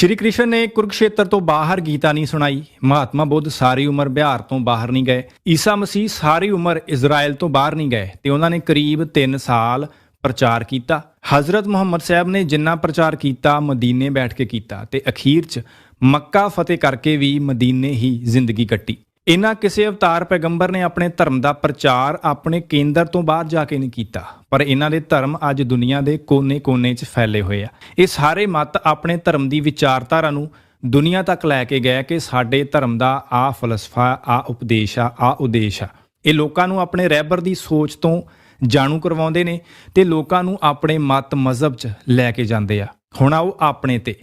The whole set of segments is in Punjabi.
ਸ਼੍ਰੀ ਕ੍ਰਿਸ਼ਨ ਨੇ ਕੁਰਕਸ਼ੇਤਰ ਤੋਂ ਬਾਹਰ ਗੀਤਾ ਨਹੀਂ ਸੁਣਾਈ। ਮਹਾਤਮਾ ਬੁੱਧ ਸਾਰੀ ਉਮਰ ਬਿਹਾਰ ਤੋਂ ਬਾਹਰ ਨਹੀਂ ਗਏ। ਈਸਾ ਮਸੀਹ ਸਾਰੀ ਉਮਰ ਇਜ਼ਰਾਈਲ ਤੋਂ ਬਾਹਰ ਨਹੀਂ ਗਏ ਤੇ ਉਹਨਾਂ ਨੇ ਕਰੀਬ 3 ਸਾਲ ਪ੍ਰਚਾਰ ਕੀਤਾ। ਹਜ਼ਰਤ ਮੁਹੰਮਦ ਸਾਹਿਬ ਨੇ ਜਿੰਨਾ ਪ੍ਰਚਾਰ ਕੀਤਾ, ਮਦੀਨੇ ਬੈਠ ਕੇ ਕੀਤਾ ਤੇ ਅਖੀਰ 'ਚ ਮੱਕਾ ਫਤਿਹ ਕਰਕੇ ਵੀ ਮਦੀਨੇ ਹੀ ਜ਼ਿੰਦਗੀ ਕੱਟੀ। ਇਹਨਾਂ ਕਿਸੇ ਅਵਤਾਰ ਪੈਗੰਬਰ ਨੇ ਆਪਣੇ ਧਰਮ ਦਾ ਪ੍ਰਚਾਰ ਆਪਣੇ ਕੇਂਦਰ ਤੋਂ ਬਾਹਰ ਜਾ ਕੇ ਨਹੀਂ ਕੀਤਾ, ਪਰ ਇਹਨਾਂ ਦੇ ਧਰਮ ਅੱਜ ਦੁਨੀਆ ਦੇ ਕੋਨੇ-ਕੋਨੇ 'ਚ ਫੈਲੇ ਹੋਏ ਆ। ਇਹ ਸਾਰੇ ਮਤ ਆਪਣੇ ਧਰਮ ਦੀ ਵਿਚਾਰਧਾਰਾ ਨੂੰ ਦੁਨੀਆ ਤੱਕ ਲੈ ਕੇ ਗਏ ਕਿ ਸਾਡੇ ਧਰਮ ਦਾ ਆ ਫਲਸਫਾ ਆ ਉਪਦੇਸ਼ ਆ ਆ ਉਦੇਸ਼ ਆ। ਇਹ ਲੋਕਾਂ ਨੂੰ ਆਪਣੇ ਰਹਿਬਰ ਦੀ ਸੋਚ ਤੋਂ ਜਾਣੂ ਕਰਵਾਉਂਦੇ ਨੇ ਤੇ ਲੋਕਾਂ ਨੂੰ ਆਪਣੇ ਮਤ ਮਜ਼ਹਬ 'ਚ ਲੈ ਕੇ ਜਾਂਦੇ ਆ। ਹੁਣ ਆਓ ਆਪਣੇ ਤੇ।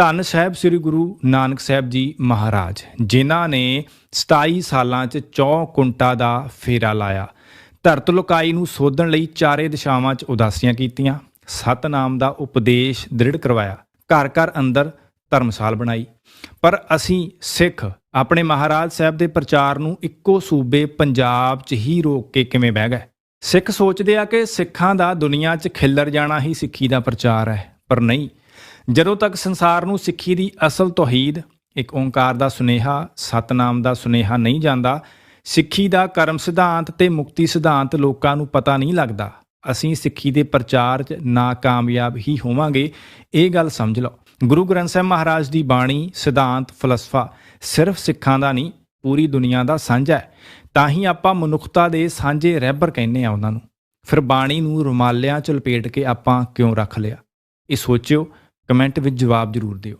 ਧੰਨ ਸਾਹਿਬ ਸ੍ਰੀ ਗੁਰੂ ਨਾਨਕ ਸਾਹਿਬ ਜੀ ਮਹਾਰਾਜ, ਜਿਨ੍ਹਾਂ ਨੇ 27 ਸਾਲਾਂ 'ਚ ਚੌ ਕੁੰਟਾ ਦਾ ਫੇਰਾ ਲਾਇਆ। ਧਰਤ ਲੋਕਾਈ ਨੂੰ ਸੋਧਣ ਲਈ ਚਾਰੇ ਦਿਸ਼ਾਵਾਂ 'ਚ ਉਦਾਸੀਆਂ ਕੀਤੀਆਂ। ਸਤਨਾਮ ਦਾ ਉਪਦੇਸ਼ ਦ੍ਰਿੜ ਕਰਵਾਇਆ। ਘਰ ਘਰ ਅੰਦਰ ਧਰਮਸਾਲ ਬਣਾਈ। ਪਰ ਅਸੀਂ ਸਿੱਖ ਆਪਣੇ ਮਹਾਰਾਜ ਸਾਹਿਬ ਦੇ ਪ੍ਰਚਾਰ ਨੂੰ ਇੱਕੋ ਸੂਬੇ ਪੰਜਾਬ 'ਚ ਹੀ ਰੋਕ ਕੇ ਕਿਵੇਂ ਬਹਿ ਗਏ? ਸਿੱਖ ਸੋਚਦੇ ਆ ਕਿ ਸਿੱਖਾਂ ਦਾ ਦੁਨੀਆ 'ਚ ਖਿੱਲਰ ਜਾਣਾ ਹੀ ਸਿੱਖੀ ਦਾ ਪ੍ਰਚਾਰ ਹੈ, ਪਰ ਨਹੀਂ। ਜਦੋਂ ਤੱਕ ਸੰਸਾਰ ਨੂੰ ਸਿੱਖੀ ਦੀ ਅਸਲ ਤੋਹੀਦ, ਇੱਕ ਓੰਕਾਰ ਦਾ ਸੁਨੇਹਾ, ਸਤਨਾਮ ਦਾ ਸੁਨੇਹਾ ਨਹੀਂ ਜਾਂਦਾ, ਸਿੱਖੀ ਦਾ ਕਰਮ ਸਿਧਾਂਤ ਤੇ ਮੁਕਤੀ ਸਿਧਾਂਤ ਲੋਕਾਂ ਨੂੰ ਪਤਾ ਨਹੀਂ ਲੱਗਦਾ। ਅਸੀਂ ਸਿੱਖੀ ਦੇ ਪ੍ਰਚਾਰ 'ਚ ਨਾਕਾਮਯਾਬ ਹੀ ਹੋਵਾਂਗੇ। ਇਹ ਗੱਲ ਸਮਝ ਲਓ। ਗੁਰੂ ਗ੍ਰੰਥ ਸਾਹਿਬ ਮਹਾਰਾਜ ਦੀ ਬਾਣੀ, ਸਿਧਾਂਤ, ਫਲਸਫਾ ਸਿਰਫ ਸਿੱਖਾਂ ਦਾ ਨਹੀਂ, ਪੂਰੀ ਦੁਨੀਆ ਦਾ ਸਾਂਝਾ ਹੈ। ਤਾਂ ਹੀ ਆਪਾਂ ਮਨੁੱਖਤਾ ਦੇ ਸਾਂਝੇ ਰਹਿਬਰ ਕਹਿੰਦੇ ਆ ਉਹਨਾਂ ਨੂੰ। ਫਿਰ ਬਾਣੀ ਨੂੰ ਰੁਮਾਲਿਆਂ 'ਚ ਲਪੇਟ ਕੇ ਆਪਾਂ ਕਿਉਂ ਰੱਖ ਲਿਆ? ਇਹ ਸੋਚਿਓ। ਕਮੈਂਟ ਵਿੱਚ ਜਵਾਬ ਜ਼ਰੂਰ ਦਿਓ।